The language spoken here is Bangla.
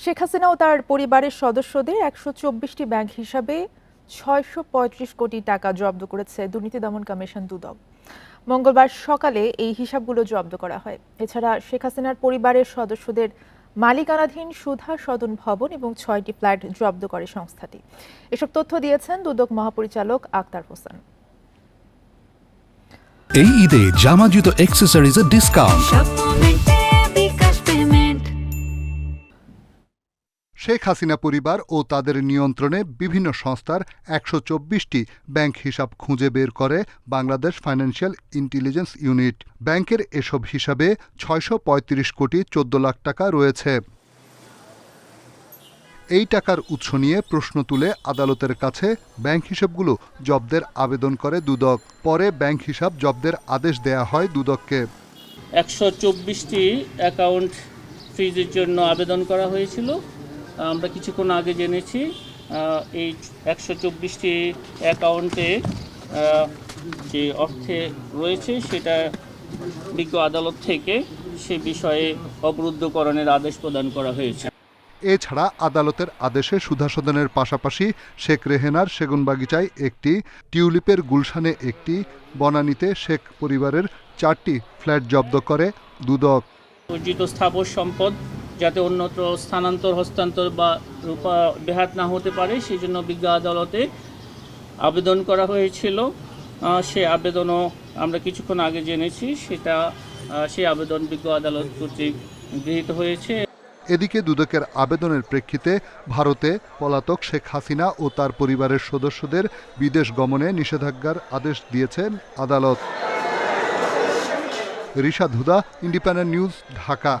শেখ হাসিনা ও তার পরিবারের সদস্যদের একশো চব্বিশটি ব্যাংক হিসাবে ছয়শো পঁয়ত্রিশ কোটি টাকা জব্দ করেছে দুর্নীতি দমন কমিশন দুদক। মঙ্গলবার সকালে এই হিসাবগুলো জব্দ করা হয়। এছাড়া শেখ হাসিনার পরিবারের সদস্যদের মালিকানাধীন সুধা সদন ভবন এবং ছয়টি ফ্ল্যাট জব্দ করে সংস্থাটি। এসব তথ্য দিয়েছেন দুদক মহাপরিচালক আক্তার হোসেন। এই ঈদে জামা জুতো অ্যাক্সেসরিজের ডিসকাউন্ট শেখ হাসিনা পরিবার ও তাদের নিয়ন্ত্রণে বিভিন্ন সংস্থার একশো চব্বিশটি ব্যাংক হিসাব খুঁজে বের করে বাংলাদেশ ফাইন্যান্সিয়াল ইন্টেলিজেন্স ইউনিট। ব্যাংকের এসব হিসাবে ছয়শো পঁয়ত্রিশ কোটি চোদ্দ লাখ টাকা রয়েছে। এই টাকার উৎস নিয়ে প্রশ্ন তুলে আদালতের কাছে ব্যাংক হিসাবগুলো জব্দের আবেদন করে দুদক। পরে ব্যাংক হিসাব জব্দের আদেশ দেয়া হয় দুদককে। একশো চব্বিশটি অ্যাকাউন্ট ফ্রিজের জন্য আবেদন করা হয়েছিল। আমরা কিছুক্ষণ আগে জেনেছি এই একশো চব্বিশটি অ্যাকাউন্টে যে অর্থে রয়েছে সেটা বিজ্ঞ আদালত থেকে সে বিষয়ে অবরুদ্ধকরণের আদেশ প্রদান করা হয়েছে। এছাড়া আদালতের আদেশে সুধাসদনের পাশাপাশি শেখ রেহেনার সেগুনবাগিচায় একটি টিউলিপের গুলশানে একটি বনানীতে শেখ পরিবারের চারটি ফ্ল্যাট জব্দ করে দুদক। অর্জিত স্থাবর সম্পদ যাতে অন্যত্র স্থানান্তর, হস্তান্তর বা রূপা বেহাত না হতে পারে সেই জন্য বিজ্ঞ আদালতে আবেদন করা হয়েছিল। সে আবেদনও আমরা কিছুক্ষণ আগে জেনেছি, সেটা সেই আবেদন বিজ্ঞ আদালত কর্তৃক গৃহীত হয়েছে। এদিকে দুদকের আবেদনের প্রেক্ষিতে ভারতে পলাতক শেখ হাসিনা ও তার পরিবারের সদস্যদের বিদেশ গমনে নিষেধাজ্ঞার আদেশ দিয়েছেন আদালত। Rishad Huda, independent news, Dhaka.